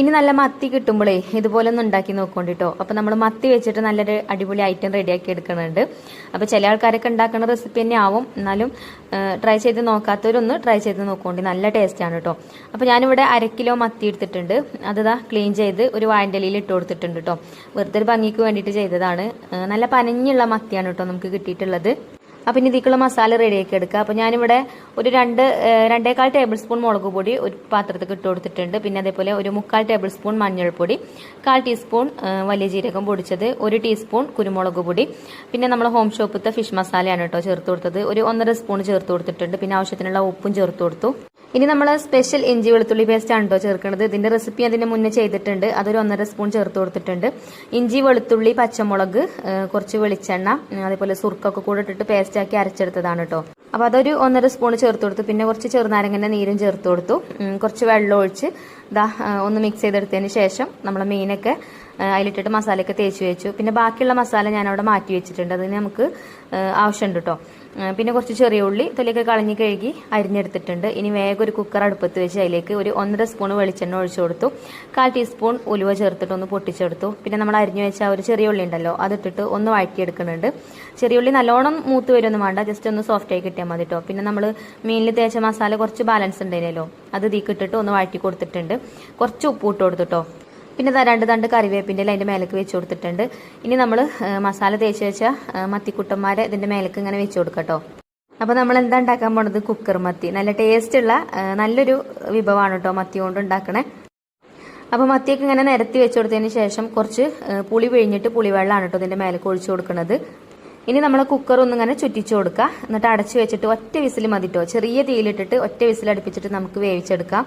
ഇനി നല്ല മത്തി കിട്ടുമ്പോഴേ ഇതുപോലെ ഒന്ന് ഉണ്ടാക്കി നോക്കോണ്ടിട്ടോ അപ്പൊ നമ്മൾ മത്തി വെച്ചിട്ട് നല്ലൊരു അടിപൊളി ഐറ്റം റെഡിയാക്കി എടുക്കുന്നുണ്ട്. അപ്പൊ ചില ആൾക്കാരൊക്കെ ഉണ്ടാക്കുന്ന റെസിപ്പി തന്നെ ആവും. എന്നാലും ട്രൈ ചെയ്ത് നോക്കാത്തവരൊന്ന് ട്രൈ ചെയ്ത് നോക്കോണ്ടി നല്ല ടേസ്റ്റ് ആണ് കേട്ടോ അപ്പൊ ഞാനിവിടെ അര കിലോ മത്തി എടുത്തിട്ടുണ്ട്. അത് ദാ ക്ലീൻ ചെയ്ത് ഒരു വാഴന്റെലിയിൽ ഇട്ട് കൊടുത്തിട്ടുണ്ട് കേട്ടോ വെറുതെ ഒരു ഭംഗിക്ക് വേണ്ടിയിട്ട് ചെയ്തതാണ്. നല്ല പനഞ്ഞുള്ള മത്തിയാണ് കേട്ടോ നമുക്ക് കിട്ടിയിട്ടുള്ളത്. അപ്പം ഇനി ഇതിക്കുള്ള മസാല റെഡിയാക്കി എടുക്കുക. അപ്പോൾ ഞാനിവിടെ ഒരു രണ്ട് രണ്ടേകാൽ ടേബിൾ സ്പൂൺ മുളക് പൊടി ഒരു പാത്രത്തിൽ ഇട്ട് കൊടുത്തിട്ടുണ്ട്. പിന്നെ അതേപോലെ ഒരു മുക്കാൽ ടേബിൾ സ്പൂൺ മഞ്ഞൾപ്പൊടി കാൽ ടീസ്പൂൺ വലിയ ജീരകം പൊടിച്ചത് ഒരു ടീസ്പൂൺ കുരുമുളക് പൊടി. പിന്നെ നമ്മൾ ഹോം ഷോപ്പിലത്തെ ഫിഷ് മസാലയാണ് കേട്ടോ ചേർത്ത് കൊടുത്തത്. ഒരു ഒന്നര സ്പൂൺ ചേർത്ത് കൊടുത്തിട്ടുണ്ട്. പിന്നെ ആവശ്യത്തിനുള്ള ഉപ്പും ചേർത്ത് കൊടുത്തു. ഇനി നമ്മൾ സ്പെഷ്യൽ ഇഞ്ചി വെളുത്തുള്ളി പേസ്റ്റ് ആണ് കേട്ടോ ചേർക്കുന്നത് ഇതിന്റെ റെസിപ്പി അതിന് മുന്നേ ചെയ്തിട്ടുണ്ട്. അതൊരു ഒന്നര സ്പൂൺ ചേർത്ത് കൊടുത്തിട്ടുണ്ട്. ഇഞ്ചി വെളുത്തുള്ളി പച്ചമുളക് കുറച്ച് വെളിച്ചെണ്ണ അതേപോലെ സുർക്കൊക്കെ കൂടെ ഇട്ടിട്ട് പേസ്റ്റ് ആക്കി അരച്ചെടുത്തതാണ് കേട്ടോ അപ്പൊ അതൊരു ഒന്നര സ്പൂൺ ചേർത്ത് കൊടുത്തു. പിന്നെ കുറച്ച് ചെറുനാരങ്ങന്റെ നീരും ചേർത്ത് കൊടുത്തു. കുറച്ച് വെള്ളം ഒഴിച്ച് ഏഹ് ഒന്ന് മിക്സ് ചെയ്തെടുത്തതിന് ശേഷം നമ്മൾ മീനൊക്കെ അതിലിട്ടിട്ട് മസാലയൊക്കെ തേച്ച് വെച്ചു. പിന്നെ ബാക്കിയുള്ള മസാല ഞാൻ മാറ്റി വെച്ചിട്ടുണ്ട്. അതിന് നമുക്ക് ആവശ്യമുണ്ട് കേട്ടോ പിന്നെ കുറച്ച് ചെറിയ ഉള്ളി തൊലിയൊക്കെ കളഞ്ഞ് കഴുകി അരിഞ്ഞെടുത്തിട്ടുണ്ട്. ഇനി വേഗം ഒരു കുക്കർ അടുപ്പത്ത് വെച്ച് അതിലേക്ക് ഒരു ഒന്നര സ്പൂൺ വെളിച്ചെണ്ണ ഒഴിച്ചു കൊടുത്തു. കാൽ ടീസ്പൂൺ ഉലുവ ചേർത്തിട്ട് ഒന്ന് പൊട്ടിച്ചെടുത്തു. പിന്നെ നമ്മൾ അരിഞ്ഞു വെച്ച ഒരു ചെറിയ ഉള്ളി ഉണ്ടല്ലോ അതിട്ടിട്ട് ഒന്ന് വഴറ്റിയെടുക്കുന്നുണ്ട്. ചെറിയ ഉള്ളി നല്ലോണം മൂത്ത് വരുമൊന്നും വേണ്ട ജസ്റ്റ് ഒന്ന് സോഫ്റ്റ് ആയി കിട്ടിയാൽ മതി കേട്ടോ പിന്നെ നമ്മൾ മീനിൽ തേച്ച മസാല കുറച്ച് ബാലൻസ് ഉണ്ടായിരുന്നല്ലോ അത് തീക്കിട്ടിട്ട് ഒന്ന് വഴറ്റി കൊടുത്തിട്ടുണ്ട്. കുറച്ച് ഉപ്പ് ഇട്ട് കൊടുത്തിട്ടോ. പിന്നെ രണ്ട് തണ്ട് കറിവേപ്പിന്റെ അതിന്റെ മേലേക്ക് വെച്ച് കൊടുത്തിട്ടുണ്ട്. ഇനി നമ്മൾ മസാല തേച്ച് വെച്ച മത്തിക്കുട്ടന്മാരെ ഇതിന്റെ മേലേക്ക് ഇങ്ങനെ വെച്ച് കൊടുക്കട്ടോ. അപ്പോൾ നമ്മൾ എന്താ ഉണ്ടാക്കാൻ പോണത്? കുക്കർ മത്തി. നല്ല ടേസ്റ്റുള്ള നല്ലൊരു വിഭവമാണ് കേട്ടോ മത്തി കൊണ്ട് ഉണ്ടാക്കണേ. അപ്പോൾ മത്തിയൊക്കെ ഇങ്ങനെ നിരത്തി വെച്ച് കൊടുത്തതിന് ശേഷം കുറച്ച് പുളി പിഴിഞ്ഞിട്ട് പുളിവെള്ളമാണ് കേട്ടോ ഇതിന്റെ മേലേക്ക് ഒഴിച്ചു കൊടുക്കുന്നത് ഇനി നമ്മൾ കുക്കർ ഒന്നും ഇങ്ങനെ ചുറ്റിച്ചു കൊടുക്കുക എന്നിട്ട് അടച്ചു വെച്ചിട്ട് ഒറ്റ വിസിൽ മതിട്ടോ ചെറിയ തീയിലിട്ടിട്ട് ഒറ്റ വിസിൽ അടുപ്പിച്ചിട്ട് നമുക്ക് വേവിച്ചെടുക്കാം.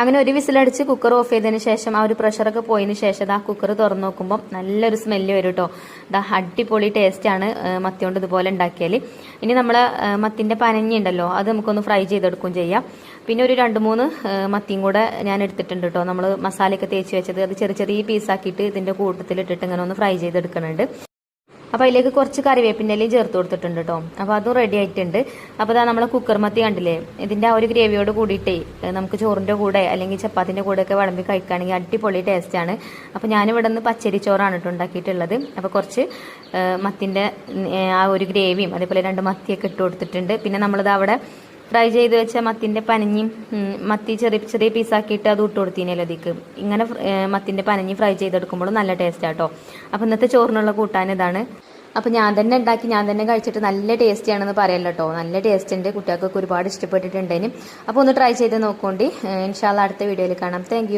അങ്ങനെ ഒരു വിസിലടിച്ച് കുക്കർ ഓഫ് ചെയ്തതിന് ശേഷം ആ ഒരു പ്രഷറൊക്കെ പോയതിന് ശേഷം ആ കുക്കർ തുറന്നു നോക്കുമ്പോൾ നല്ലൊരു സ്മെല്ല് വരും കേട്ടോ ദാ അടിപൊളി ടേസ്റ്റാണ് മത്തി കൊണ്ട് ഇതുപോലെ ഉണ്ടാക്കിയാൽ ഇനി നമ്മൾ മത്തിന്റെ പനഞ്ഞി ഉണ്ടല്ലോ അത് നമുക്കൊന്ന് ഫ്രൈ ചെയ്തെടുക്കുകയും ചെയ്യാം. പിന്നെ ഒരു രണ്ട് മൂന്ന് മത്തിയും കൂടെ ഞാൻ എടുത്തിട്ടുണ്ട് കേട്ടോ നമ്മൾ മസാലയൊക്കെ തേച്ച് വെച്ചത് അത് ചെറിയ ചെറിയ പീസാക്കിയിട്ട് ഇതിന്റെ കൂട്ടത്തിൽ ഇട്ടിട്ട് ഇങ്ങനെ ഒന്ന് ഫ്രൈ ചെയ്തെടുക്കുന്നുണ്ട് അപ്പോൾ അതിലേക്ക് കുറച്ച് കറിവേപ്പിന്റെ ചേർത്ത് കൊടുത്തിട്ടുണ്ട് കേട്ടോ അപ്പോൾ അതും റെഡി ആയിട്ടുണ്ട്. അപ്പോൾ അതാ നമ്മളെ കുക്കർ മത്തി കണ്ടില്ലേ? ഇതിന്റെ ആ ഒരു ഗ്രേവിയോട് കൂടിയിട്ടേ നമുക്ക് ചോറിന്റെ കൂടെ അല്ലെങ്കിൽ ചപ്പാത്തിന്റെ കൂടെ ഒക്കെ വിളമ്പി കഴിക്കുകയാണെങ്കിൽ അടിപൊളി ടേസ്റ്റാണ് അപ്പോൾ ഞാനിവിടെ നിന്ന് പച്ചരി ചോറാണ് ഉണ്ടാക്കിയിട്ടുള്ളത്. അപ്പോൾ കുറച്ച് മത്തിന്റെ ആ ഒരു ഗ്രേവിയും അതേപോലെ രണ്ട് മത്തിയൊക്കെ ഇട്ട് കൊടുത്തിട്ടുണ്ട്. പിന്നെ നമ്മളിത് അവിടെ ഫ്രൈ ചെയ്ത് വെച്ച മത്തിന്റെ പനഞ്ഞി മത്തി ചെറിയ ചെറിയ പീസാക്കിയിട്ട് അത് ഇട്ട് കൊടുത്തീനല്ലോ അതിക്ക് ഇങ്ങനെ മത്തിന്റെ പനഞ്ഞി ഫ്രൈ ചെയ്തെടുക്കുമ്പോൾ നല്ല ടേസ്റ്റ് ആട്ടോ. അപ്പോൾ ഇന്നത്തെ ചോറിനുള്ള കൂട്ടാൻ ഇതാണ്. അപ്പോൾ ഞാൻ തന്നെ ഉണ്ടാക്കി ഞാൻ തന്നെ കഴിച്ചിട്ട് നല്ല ടേസ്റ്റി ആണെന്ന് പറയല്ലോ കേട്ടോ നല്ല ടേസ്റ്റ് ഉണ്ട് കുട്ടികൾക്കൊക്കെ ഒരുപാട് ഇഷ്ടപ്പെട്ടിട്ടുണ്ടേനും അപ്പോൾ ഒന്ന് ട്രൈ ചെയ്ത് നോക്കോണ്ടി. ഇൻഷാല്ല അടുത്ത വീഡിയോയിൽ കാണാം. താങ്ക്